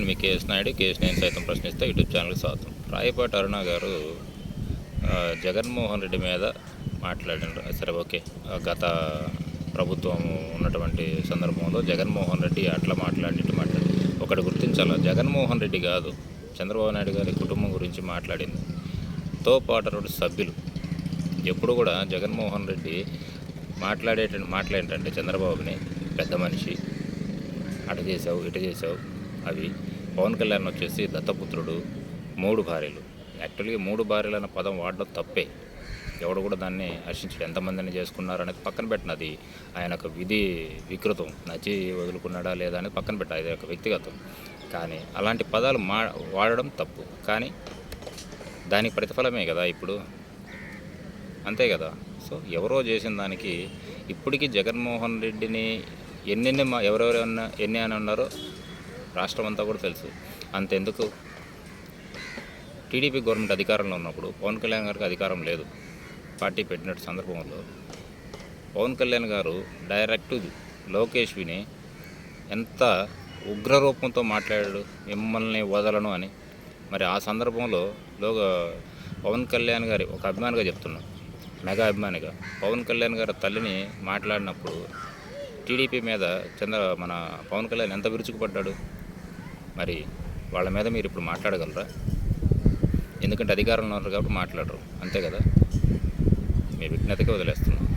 నేను మీ KS Naidu KS నేను సైతం ప్రశ్నిస్తే యూట్యూబ్ ఛానల్కి స్వాగతం. రాయపాటి అరుణ గారు జగన్మోహన్ రెడ్డి మీద మాట్లాడినారు. సరే ఓకే. గత ప్రభుత్వం ఉన్నటువంటి సందర్భంలో జగన్మోహన్ రెడ్డి అట్లా మాట్లాడినట్టు మాట్లాడి. ఒకటి గుర్తించాలి? జగన్మోహన్ రెడ్డి కాదు చంద్రబాబు నాయుడు గారి కుటుంబం గురించి మాట్లాడింది. తో పాటు సభ్యులు. ఎప్పుడు కూడా జగన్మోహన్ రెడ్డి మాట్లాడేట మాట్లాడేటంటే చంద్రబాబుని పెద్ద మనిషి. అటు చేసావు ఇటు చేసావు అవి పవన్ కళ్యాణ్ వచ్చేసి దత్తపుత్రుడు మూడు భార్యలు. యాక్చువల్గా మూడు భార్యలు అన్న పదం వాడడం తప్పే. ఎవడు కూడా దాన్ని హర్షించడు. ఎంతమందిని చేసుకున్నారు అనేది పక్కన పెట్టినది ఆయన ఒక విధి వికృతం. నచ్చి వదులుకున్నాడా లేదా అనేది పక్కన పెట్ట అది ఒక వ్యక్తిగతం. కానీ అలాంటి పదాలు మా వాడడం తప్పు. కానీ దానికి ప్రతిఫలమే కదా ఇప్పుడు. అంతే కదా. సో ఎవరో చేసిన దానికి ఇప్పటికీ జగన్మోహన్ రెడ్డిని ఎన్నెన్ని మా ఎవరెవరన్నా ఎన్ని అని ఉన్నారో రాష్ట్రం అంతా కూడా తెలుసు. అంతెందుకు? టీడీపీ గవర్నమెంట్ అధికారంలో ఉన్నప్పుడు పవన్ కళ్యాణ్ గారికి అధికారం లేదు. పార్టీ పెట్టినట్టు సందర్భంలో పవన్ కళ్యాణ్ గారు డైరెక్ట్ లోకేష్ విని ఎంత ఉగ్రరూపంతో మాట్లాడాడు మిమ్మల్ని వదలను అని. మరి ఆ సందర్భంలో లో పవన్ కళ్యాణ్ గారి ఒక అభిమానిగా చెప్తున్నా. మెగా అభిమానిగా. పవన్ కళ్యాణ్ గారి తల్లిని మాట్లాడినప్పుడు టీడీపీ మీద చంద్ర మన పవన్ కళ్యాణ్ ఎంత విరుచుకుపడ్డాడు? మరి వాళ్ళ మీద మీరు ఇప్పుడు మాట్లాడగలరా? ఎందుకంటే అధికారంలో ఉన్నారు కాబట్టి మాట్లాడరు. అంతే కదా? మీ విజ్ఞతకే వదిలేస్తున్నాం.